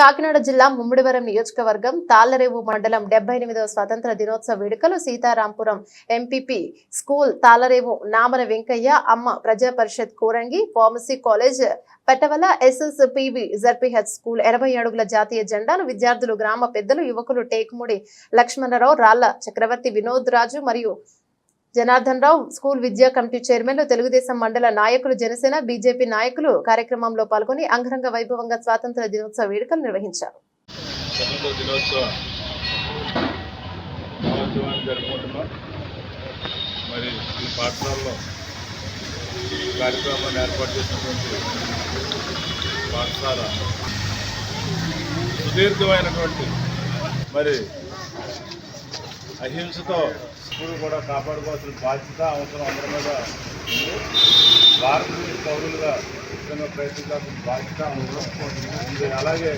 కాకినాడ జిల్లా ముమ్మిడివరం నియోజకవర్గం తాళ్ళరేవు మండలం డెబ్బై ఎనిమిదవ స్వాతంత్ర దినోత్సవ వేడుకలు సీతారాంపురం ఎంపీపీ స్కూల్ తాళ్ళరేవు నామన వెంకయ్య అమ్మ ప్రజా పరిషత్ కూరంగి ఫార్మసీ కాలేజ్ పెట్టవల ఎస్ఎస్ పివి స్కూల్ ఎనభై అడుగుల జాతీయ జెండాను విద్యార్థులు గ్రామ పెద్దలు యువకులు టేకుముడి లక్ష్మణరావు రాళ్ళ చక్రవర్తి వినోద్ రాజు మరియు జనార్దన్ రావు స్కూల్ విద్యా కమిటీ చైర్మన్లు తెలుగుదేశం మండల నాయకులు జనసేన బీజేపీ నాయకులు కార్యక్రమంలో పాల్గొని అంగరంగ వైభవంగా స్వాతంత్ర దినోత్సవ వేడుకలు నిర్వహించారు. మరి ఈ పాఠశాలలో కార్యక్రమాన్ని ఏర్పాటు చేసినటువంటి పాఠశాల సుదీర్ఘమైనటువంటి మరి అహింసతో ఎప్పుడు కూడా కాపాడుకోవాల్సిన బాధ్యత అవసరం అందరి మీద ఉంది. భారతదేశ పౌరులుగా విధంగా ప్రయత్నించాల్సిన బాధ్యత అవసరం ఉంది. అలాగే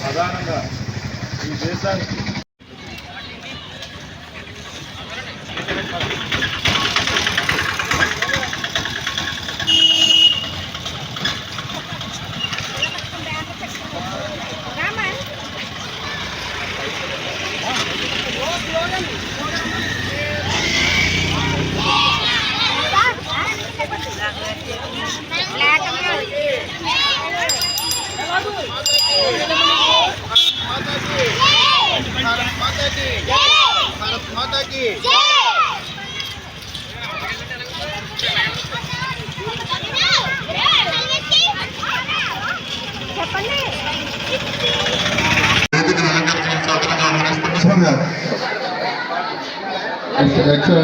ప్రధానంగా ఈ దేశానికి భారత్ మాతాకి భారత్ మాతాకి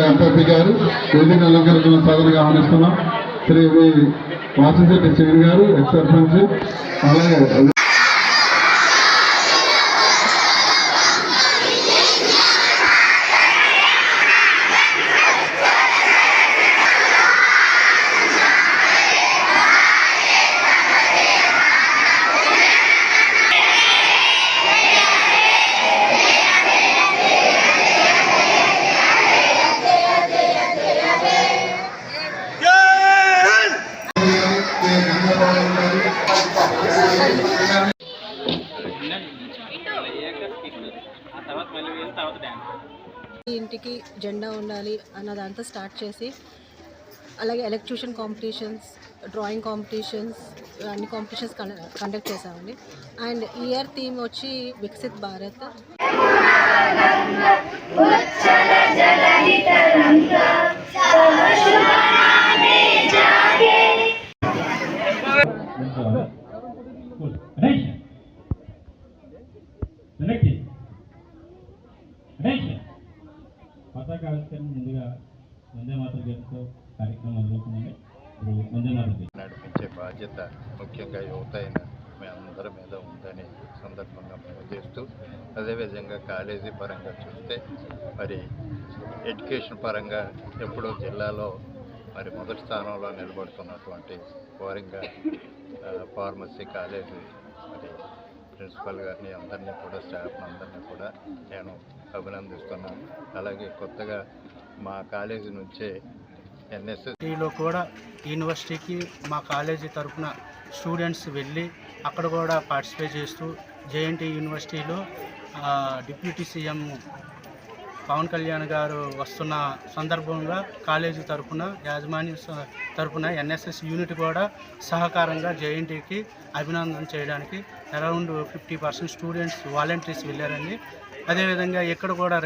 ఎంపీ గారు వేదిక అలంకరణ ఆహ్వానిస్తున్నాం. శ్రీ వాసిశెట్టి శ్రీని గారు ఎక్స్ సర్పంచ్ అలాగే ఈ ఇంటికి జెండా ఉండాలి అన్నదంతా స్టార్ట్ చేసి అలాగే ఎలక్ట్యూషన్ కాంపిటీషన్స్ డ్రాయింగ్ కాంపిటీషన్స్ అన్ని కాంపిటీషన్స్ కండక్ట్ చేసామండి అండ్ ఇయర్ థీమ్ వచ్చి వికసిత్ భారత్. Attention. పతాక ఆవిష్కరణ ముందుగా వందే మాతృ గీతంతో కార్యక్రమం మొదలవుతుందండి ఇప్పుడు వందే మాతృ గీతం నడిపించే బాధ్యత ముఖ్యంగా యువత అయిన మీ అందరి మీద ఉందని సందర్భంగా మనం చేస్తూ అదేవిధంగా కాలేజీ పరంగా చూస్తే మరి ఎడ్యుకేషన్ పరంగా ఎప్పుడో జిల్లాలో మరి మొదటి స్థానంలో నిలబడుతున్నటువంటి కోరింగా ఫార్మసీ కాలేజీ మరి ప్రిన్సిపల్ గారిని అందరినీ కూడా స్టాఫ్ అందరినీ కూడా నేను అభినందిస్తున్నాను. అలాగే కొత్తగా మా కాలేజీ నుంచే ఎన్ఎస్ఎస్లో కూడా యూనివర్సిటీకి మా కాలేజీ తరఫున స్టూడెంట్స్ వెళ్ళి అక్కడ కూడా పార్టిసిపేట్ చేస్తూ జేఎన్టీ యూనివర్సిటీలో డిప్యూటీ సీఎం పవన్ కళ్యాణ్ గారు వస్తున్న సందర్భంగా కాలేజీ తరఫున యాజమాన్య తరఫున ఎన్ఎస్ఎస్ యూనిట్ కూడా సహకారంగా జేఎన్టీకి అభినందన చేయడానికి around fifty percent students volunteers వెళ్ళారండి. అదేవిధంగా ఇక్కడ కూడా